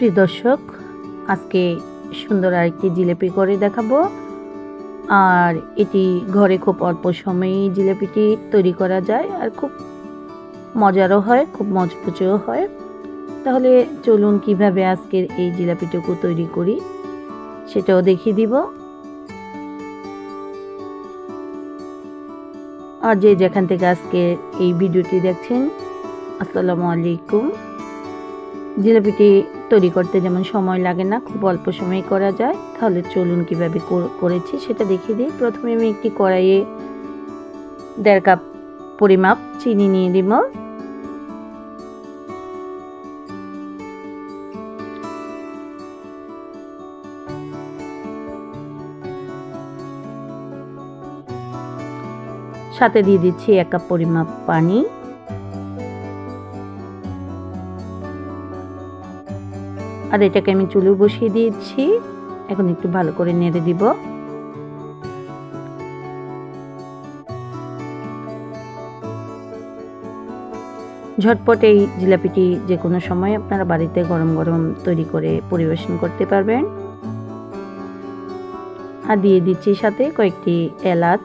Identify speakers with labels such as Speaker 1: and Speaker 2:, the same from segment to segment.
Speaker 1: প্রিয় দর্শক, আজকে সুন্দর আরেকটি জিলেপি করে দেখাবো। আর এটি ঘরে খুব অল্প সময়েই জিলেপিটি তৈরি করা যায় আর খুব মজারও হয়, খুব মজপুচেও হয়। তাহলে চলুন কীভাবে আজকের এই জিলাপিটুকু তৈরি করি, সেটাও দেখিয়ে দিব। আর যে যেখান থেকে আজকে এই ভিডিওটি দেখছেন, আসসালামু আলাইকুম। জিলাপিটি তৈরি করতে যেমন সময় লাগে না, খুব অল্প সময় করা যায়। তাহলে চলুন কীভাবে কর- করেছি সেটা দেখিয়ে দিই। প্রথমে আমি একটি কড়াইয়ে দেড় কাপ পরিমাপ চিনি নিয়ে দিব সাথে দিয়ে দিচ্ছি এক কাপ পরিমাপ পানি। আর এটাকে আমি চুলে বসিয়ে দিয়েছি। এখন একটু ভালো করে নেড়ে দিব। ঝটপট এই জিলাপিটি যে কোনো সময় আপনারা বাড়িতে গরম গরম তৈরি করে পরিবেশন করতে পারবেন। আর দিয়ে দিচ্ছি সাথে কয়েকটি এলাচ।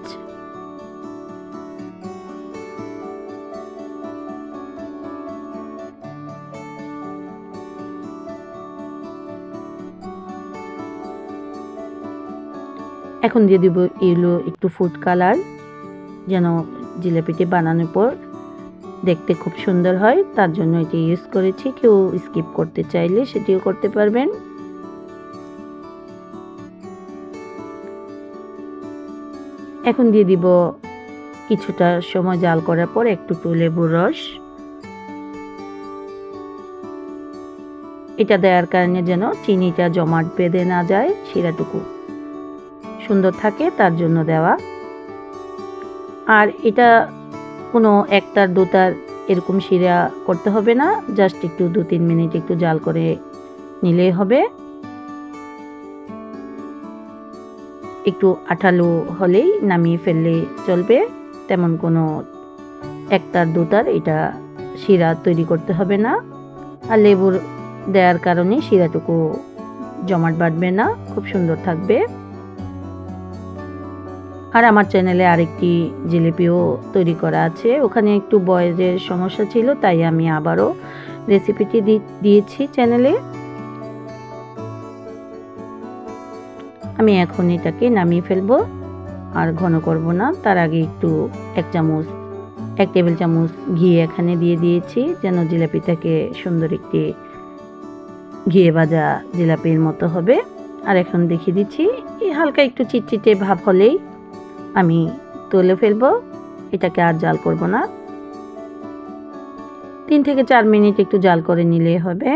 Speaker 1: এখন দিয়ে দিব এগুলো একটু ফুড কালার যেন জিলাপিটি বানানোর পর দেখতে খুব সুন্দর হয়। তার জন্য এটি ইউজ করেছি। কেউ স্কিপ করতে চাইলে সেটিও করতে পারবেন। এখন দিয়ে দিব কিছুটা সময় জাল করার পর একটু লেবুর রস। এটা দেওয়ার কারণে যেন চিনিটা জমাট বেঁধে না যায়, শিরাটুকু সুন্দর থাকে, তার জন্য দেওয়া। আর এটা কোনো একটার দুটার এরকম শিরা করতে হবে না, জাস্ট একটু দু তিন মিনিট একটু জাল করে নিলেই হবে। একটু আঠালো হলেই নামিয়ে ফেললে চলবে, তেমন কোনো একটার দুটার এটা শিরা তৈরি করতে হবে না। আর লেবুর দেওয়ার কারণে শিরাটুকু জমাট বাঁধবে না, খুব সুন্দর থাকবে। আর আমার চ্যানেলে আরেকটি জিলিপিও তৈরি করা আছে। ওখানে একটু বয়েজের সমস্যা ছিল, তাই আমি আবারও রেসিপিটি দিয়েছি চ্যানেলে আমি এখন এটাকে নামিয়ে ফেলব, আর ঘন করব না। তার আগে একটু এক চামচ, এক টেবিল চামচ ঘি এখানে দিয়ে দিয়েছি, যেন জিলাপিটাকে সুন্দর একটি ঘিয়ে ভাজা জিলাপির মতো হবে। আর এখন দেখিয়ে দিচ্ছি হালকা একটু চিটচিটে ভাব হলেই আমি তুলে ফেলব, এটাকে আর জাল করব না। তিন থেকে চার মিনিট একটু জাল করে নিলে হবে।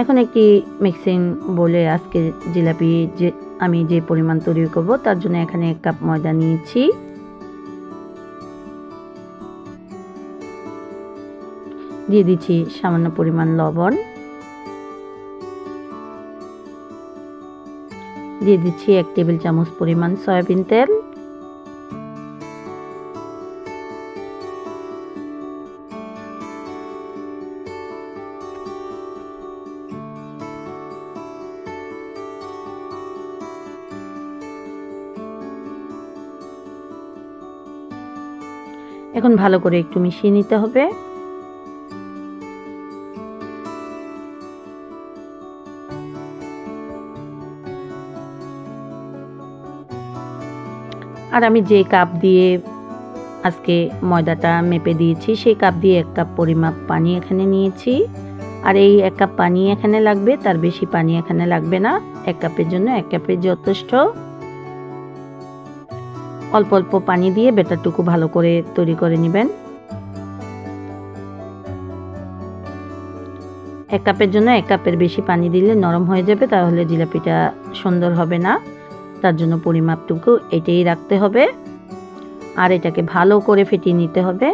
Speaker 1: এখন একটি মিক্সিং বলে আজকে জিলাপি যে, আমি যে পরিমাণ তৈরি করব, তার জন্য এখানে এক কাপ ময়দা নিয়েছি। দিয়ে দিচ্ছি সামান্য পরিমাণ লবণ। দিয়ে দিচ্ছি এক টেবিল চামচ পরিমাণ সয়াবিন তেল। এখন ভালো করে একটু মিশিয়ে নিতে হবে। আর আমি যে কাপ দিয়ে আজকে ময়দাটা মেপে দিয়েছি, সেই কাপ দিয়ে এক কাপ পরিমাপ পানি এখানে নিয়েছি। আর এই এক কাপ পানি এখানে লাগবে, তার বেশি পানি এখানে লাগবে না। এক কাপের জন্য এক কাপের যথেষ্ট। অল্প অল্প পানি দিয়ে বেটারটুকু ভালো করে তৈরি করে নেবেন। এক কাপের জন্য এক কাপের বেশি পানি দিলে নরম হয়ে যাবে, তাহলে জিলাপিটা সুন্দর হবে না। তার জন্য পরিমাপটুকু এটাই রাখতে হবে। আর এটাকে ভালো করে ফেটিয়ে নিতে হবে।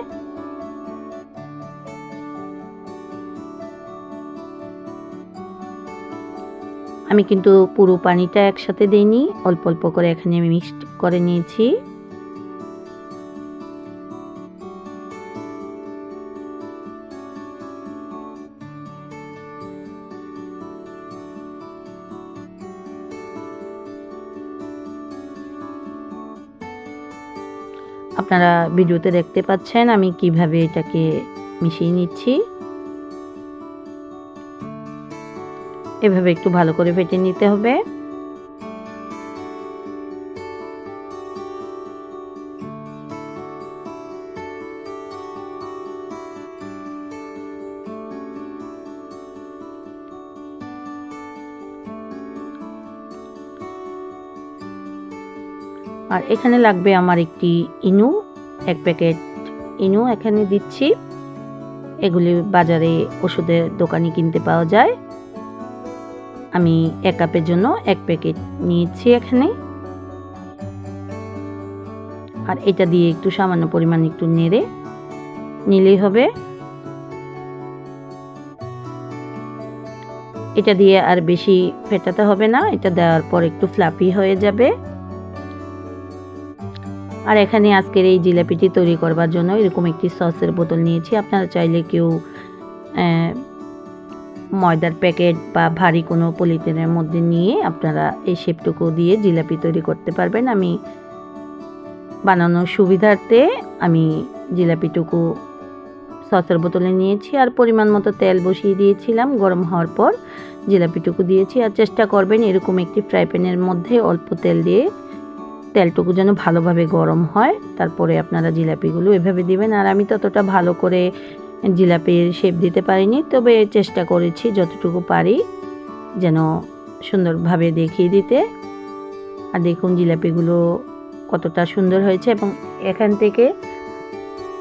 Speaker 1: আমি কিন্তু পুরো পানিটা একসাথে দিইনি, অল্প অল্প করে এখানে আমি মিক্সড করে নিয়েছি। আপনারা ভিডিওতে দেখতে পাচ্ছেন আমি কীভাবে এটাকে মিশিয়ে নিচ্ছি। এভাবে একটু ভালো করে ফেটে নিতে হবে। আর এখানে লাগবে আমার একটি ইনু, এক প্যাকেট ইনু এখানে দিচ্ছি। এগুলি বাজারে ওষুধের দোকানে কিনতে পাওয়া যায়। আমি এক কাপের জন্য এক প্যাকেট নিয়েছি এখানে। আর এটা দিয়ে একটু সামান্য পরিমাণ একটু নেড়ে নিলেই হবে। এটা দিয়ে আর বেশি ফেটাতে হবে না, এটা দেওয়ার পর একটু ফ্লাপি হয়ে যাবে। আর এখানে আজকের এই জিলাপিটি তৈরি করবার জন্য এরকম একটি সসের বোতল নিয়েছি। আপনারা চাইলে কেউ ময়দার প্যাকেট বা ভারী কোনো পলিথিনের মধ্যে নিয়ে আপনারা এই শেপটুকু দিয়ে জিলাপি তৈরি করতে পারবেন। আমি বানানোর সুবিধার্থে আমি জিলাপিটুকু সসের বোতলে নিয়েছি আর পরিমাণ মতো তেল বসিয়ে দিয়েছিলাম। গরম হওয়ার পর জিলাপিটুকু দিয়েছি আর চেষ্টা করবেন এরকম একটি ফ্রাই প্যানের মধ্যে অল্প তেল দিয়ে তেলটুকু যেন ভালোভাবে গরম হয়, তারপরে আপনারা জিলাপিগুলো এভাবে দিবেন। আর আমি ততটা ভালো করে জিলাপির শেপ দিতে পারিনি, তবে চেষ্টা করেছি যতটুকু পারি যেন সুন্দরভাবে দেখিয়ে দিতে। আর দেখুন জিলাপিগুলো কতটা সুন্দর হয়েছে এবং এখান থেকে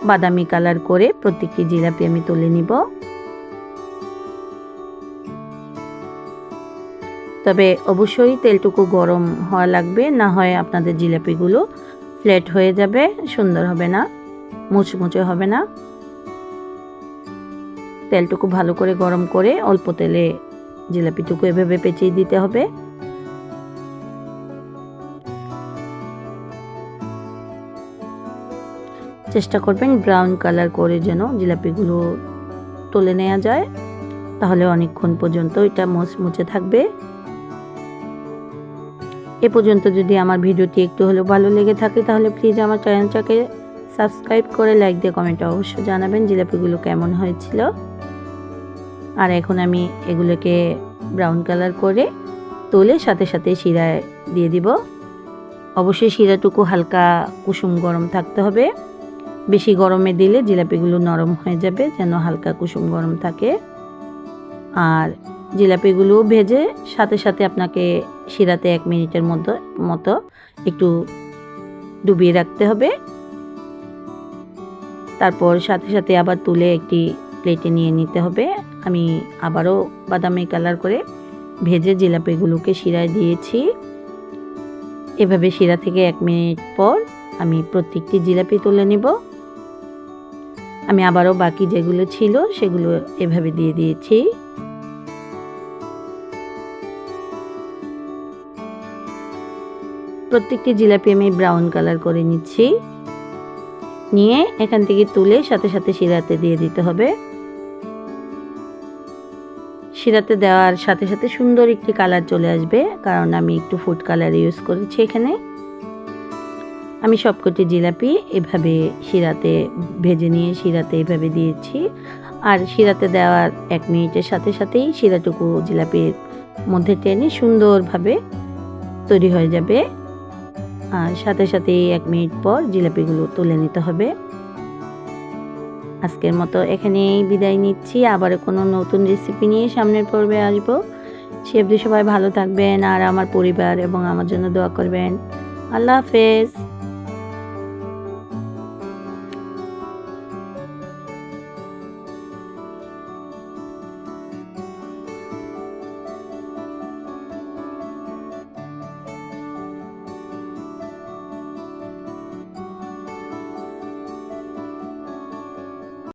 Speaker 1: বাদামি কালার করে প্রত্যেকটি জিলাপি আমি তুলে নিব। তবে অবশ্যই তেলটুকু গরম হওয়া লাগবে, না হয় আপনাদের জিলাপিগুলো ফ্ল্যাট হয়ে যাবে, সুন্দর হবে না, মুচমুচে হবে না। তেলটুকু ভালো করে গরম করে অল্প তেলে জিলাপিটুকু এভাবে পেঁচিয়ে দিতে হবে। চেষ্টা করবেন ব্রাউন কালার করে যেন জিলাপিগুলো তুলে নেওয়া যায়, তাহলে অনেকক্ষণ পর্যন্ত এটা মুচমুচে থাকবে। এ পর্যন্ত যদি আমার ভিডিওটি একটু হলেও ভালো লেগে থাকে, তাহলে প্লিজ আমার চ্যানেলটাকে সাবস্ক্রাইব করে লাইক দিয়ে কমেন্টে অবশ্যই জানাবেন জিলাপিগুলো কেমন হয়েছিল। আর এখন আমি এগুলোকে ব্রাউন কালার করে তোলে সাথে সাথে শিরায় দিয়ে দিব। অবশ্যই শিরাটুকু হালকা কুসুম গরম থাকতে হবে। বেশি গরমে দিলে জিলাপিগুলো নরম হয়ে যাবে, যেন হালকা কুসুম গরম থাকে। আর জিলাপিগুলো ভেজে সাথে সাথে আপনাকে শিরাতে এক মিনিটের মতো মতো একটু ডুবিয়ে রাখতে হবে। তারপর সাথে সাথে আবার তুলে একটি প্লেটে নিয়ে নিতে হবে। আমি আবারও বাদামি কালার করে ভেজে জিলাপিগুলোকে শিরায় দিয়েছি। এভাবে শিরা থেকে এক মিনিট পর আমি প্রত্যেকটি জিলাপি তুলে নিব। আমি আবারও বাকি যেগুলো ছিল সেগুলো এভাবে দিয়ে দিয়েছি। প্রত্যেকটি জিলাপি আমি ব্রাউন কালার করে নিচ্ছি। নিয়ে এখান থেকে তুলে সাথে সাথে শিরাতে দিয়ে দিতে হবে। শিরাতে দেওয়ার সাথে সাথে সুন্দর একটি কালার চলে আসবে, কারণ আমি একটু ফুড কালার ইউজ করেছি এখানে। আমি সবকটি জিলাপি এভাবে শিরাতে ভেজে নিয়ে শিরাতে এভাবে দিয়েছি। আর শিরাতে দেওয়ার এক মিনিটের সাথে সাথেই শিরাটুকু জিলাপির মধ্যে টেনে সুন্দরভাবে তৈরি হয়ে যাবে। আর সাথে সাথে এক মিনিট পর জিলাপিগুলো তুলে নিতে হবে। আজকের মতো এখানেই বিদায় নিচ্ছি। আবার কোনো নতুন রেসিপি নিয়ে সামনের পর্বে আসব। সে অবধি সবাই ভালো থাকবেন আর আমার পরিবার এবং আমার জন্য দোয়া করবেন। আল্লাহ হাফেজ।